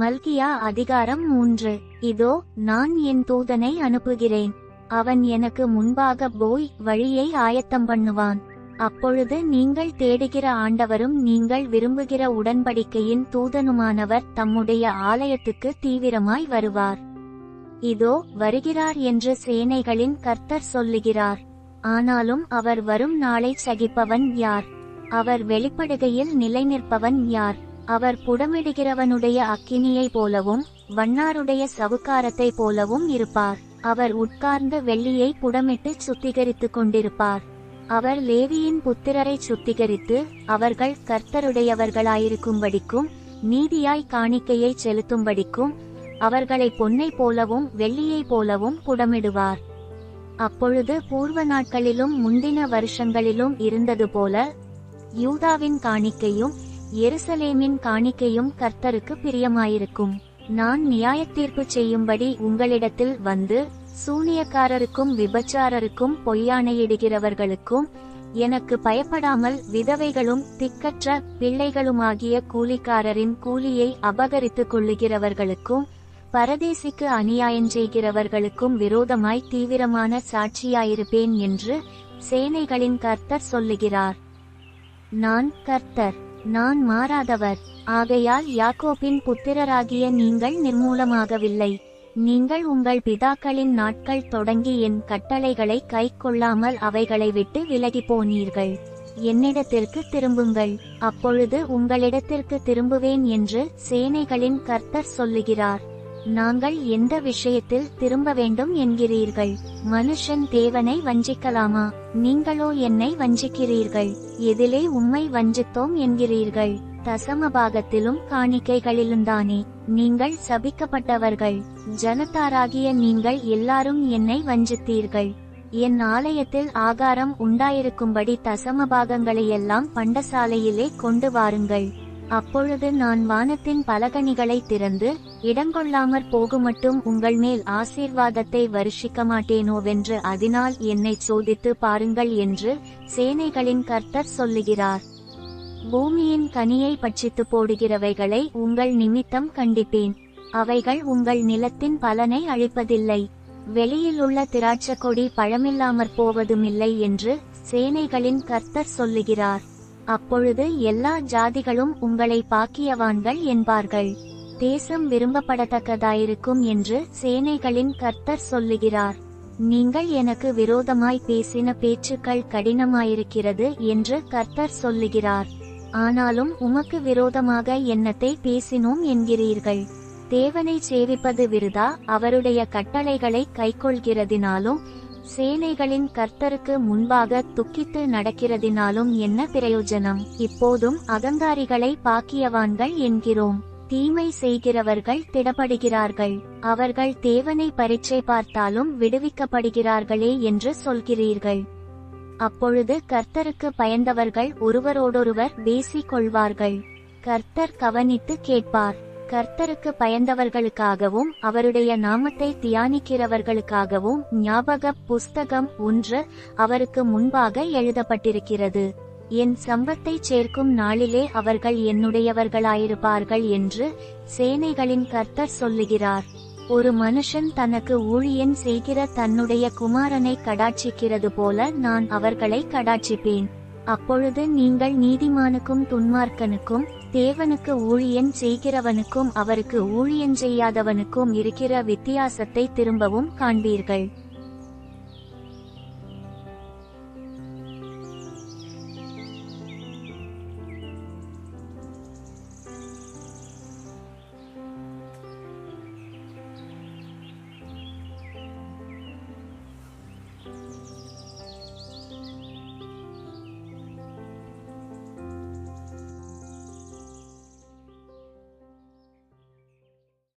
மல்கியா அதிகாரம் மூன்று. இதோ நான் என் தூதனை அனுப்புகிறேன். அவன் எனக்கு முன்பாக போய் வழியை ஆயத்தம் பண்ணுவான். அப்பொழுது நீங்கள் தேடுகிற ஆண்டவரும் நீங்கள் விரும்புகிற உடன்படிக்கையின் தூதனுமானவர் தம்முடைய ஆலயத்துக்கு தீவிரமாய் வருவார். இதோ வருகிறார் என்று சேனைகளின் கர்த்தர் சொல்லுகிறார். ஆனாலும் அவர் வரும் நாளை சகிப்பவன் யார்? அவர் வெளிப்படுகையில் நிலைநிற்பவன் யார்? அவர் புடமிடுகிறவனுடைய அக்கினியைப் போலவும் வண்ணாருடைய சவுக்காரத்தை போலவும் இருப்பார். அவர் உட்கார்ந்த வெள்ளியை புடமிட்டு சுத்திகரித்துக் கொண்டிருப்பார். அவர் லேவியின் புத்திரரை சுத்திகரித்து அவர்கள் கர்த்தருடையவர்களாயிருக்கும்படிக்கும் நீதியாய் காணிக்கையை செலுத்தும்படிக்கும் அவர்களை பொன்னை போலவும் வெள்ளியைப் போலவும் புடமிடுவார். அப்பொழுது பூர்வ நாட்களிலும் முந்தின வருஷங்களிலும் இருந்தது போல யூதாவின் காணிக்கையும் எருசலேமின் காணிக்கையும் கர்த்தருக்கு பிரியமாயிருக்கும். நான் நியாயத்தீர்ப்பு செய்யும்படி உங்களிடத்தில் வந்து சூனியக்காரருக்கும் விபச்சாரருக்கும் பொய்யானையிடுகிறவர்களுக்கும் எனக்கு பயப்படாமல் விதவைகளும் திக்கற்ற பிள்ளைகளுமாகிய கூலிக்காரரின் கூலியை அபகரித்துக் கொள்ளுகிறவர்களுக்கும் பரதேசிக்கு அநியாயம் செய்கிறவர்களுக்கும் விரோதமாய் தீவிரமான சாட்சியாயிருப்பேன் என்று சேனைகளின் கர்த்தர் சொல்லுகிறார். நான் கர்த்தர். நான் மாறாதவர். ஆகையால் யாக்கோபின் புத்திரராகிய நீங்கள் நிர்மூலமாகவில்லை. நீங்கள் உங்கள் பிதாக்களின் நாட்கள் தொடங்கி என் கட்டளைகளை கை கொள்ளாமல் அவைகளை விட்டு விலகி போனீர்கள் என்னிடத்திற்கு திரும்புங்கள். அப்பொழுது உங்களிடத்திற்கு திரும்புவேன் என்று சேனைகளின் கர்த்தர் சொல்லுகிறார். நாங்கள் எந்த விஷயத்தில் திரும்ப வேண்டும் என்கிறீர்கள்? மனுஷன் தேவனை வஞ்சிக்கலாமா? நீங்களோ என்னை வஞ்சிக்கிறீர்கள்? எதிலே உம்மை வஞ்சித்தோம் என்கிறீர்கள். தசமபாகத்திலும் காணிக்கைகளிலும்தானே. நீங்கள் சபிக்கப்பட்டவர்கள். ஜனத்தாராகிய நீங்கள் எல்லாரும் என்னை வஞ்சித்தீர்கள். என் ஆலயத்தில் ஆகாரம் உண்டாயிருக்கும்படி தசமபாகங்களையெல்லாம் பண்டசாலையிலே கொண்டு வாருங்கள். அப்பொழுது நான் வானத்தின் பலகணிகளை திறந்து இடங்கொள்ளாமற் போகுமட்டும் உங்கள் மேல் ஆசீர்வாதத்தை வருஷிக்க மாட்டேனோவென்று அதனால் என்னை சோதித்து பாருங்கள் என்று சேனைகளின் கர்த்தர் சொல்லுகிறார். பூமியின் கனியை பட்சித்து போடுகிறவைகளை உங்கள் நிமித்தம் கண்டிப்பேன். அவைகள் உங்கள் நிலத்தின் பலனை அழிப்பதில்லை. வெளியில் உள்ள திராட்சை கொடி பழமில்லாமற் போவதுமில்லை என்று சேனைகளின் கர்த்தர் சொல்லுகிறார். அப்பொழுது எல்லா ஜாதிகளும் உங்களை பாக்கியவான்கள் என்பார்கள். தேசம் விரும்பப்படத்தக்கதாயிருக்கும் என்று சேனைகளின் கர்த்தர் சொல்லுகிறார். நீங்கள் எனக்கு விரோதமாய் பேசின பேச்சுக்கள் கடினமாயிருக்கிறது என்று கர்த்தர் சொல்லுகிறார். ஆனாலும் உமக்கு விரோதமாக என்னத்தை பேசினோம் என்கிறீர்கள். தேவனை சேவிப்பது விருதா? அவருடைய கட்டளைகளை கைக்கொள்கிறதினாலும் சேனைகளின் கர்த்தருக்கு முன்பாக துக்கித்து நடக்கிறதினாலும் என்ன பிரயோஜனம்? இப்போதும் அகங்காரிகளை பாக்கியவான்கள் என்கிறோம். தீமை செய்கிறவர்கள் திடப்படுகிறார்கள். அவர்கள் தேவனை பரீட்சை பார்த்தாலும் விடுவிக்கப்படுகிறார்களே என்று சொல்கிறீர்கள். அப்பொழுது கர்த்தருக்கு பயந்தவர்கள் ஒருவரோடொருவர் பேசிக் கொள்வார்கள் கர்த்தர் கவனித்து கேட்பார். கர்த்தருக்கு பயந்தவர்களுக்காகவும் அவருடைய நாமத்தை தியானிக்கிறவர்களுக்காகவும் ஞாபக புஸ்தகம் ஒன்று அவருக்கு முன்பாக எழுதப்பட்டிருக்கிறது. என் சம்பத்தை சேர்க்கும் நாளிலே அவர்கள் என்னுடையவர்களாயிருப்பார்கள் என்று சேனைகளின் கர்த்தர் சொல்லுகிறார். ஒரு மனுஷன் தனக்கு ஊழியன் செய்கிற தன்னுடைய குமாரனை கடாட்சிக்கிறது போல நான் அவர்களை கடாட்சிப்பேன். அப்பொழுது நீங்கள் நீதிமானுக்கும் துன்மார்க்கனுக்கும் தேவனுக்கு ஊழியன் செய்கிறவனுக்கும் அவருக்கு ஊழியன் செய்யாதவனுக்கும் இருக்கிற வித்தியாசத்தை திரும்பவும் காண்பீர்கள்.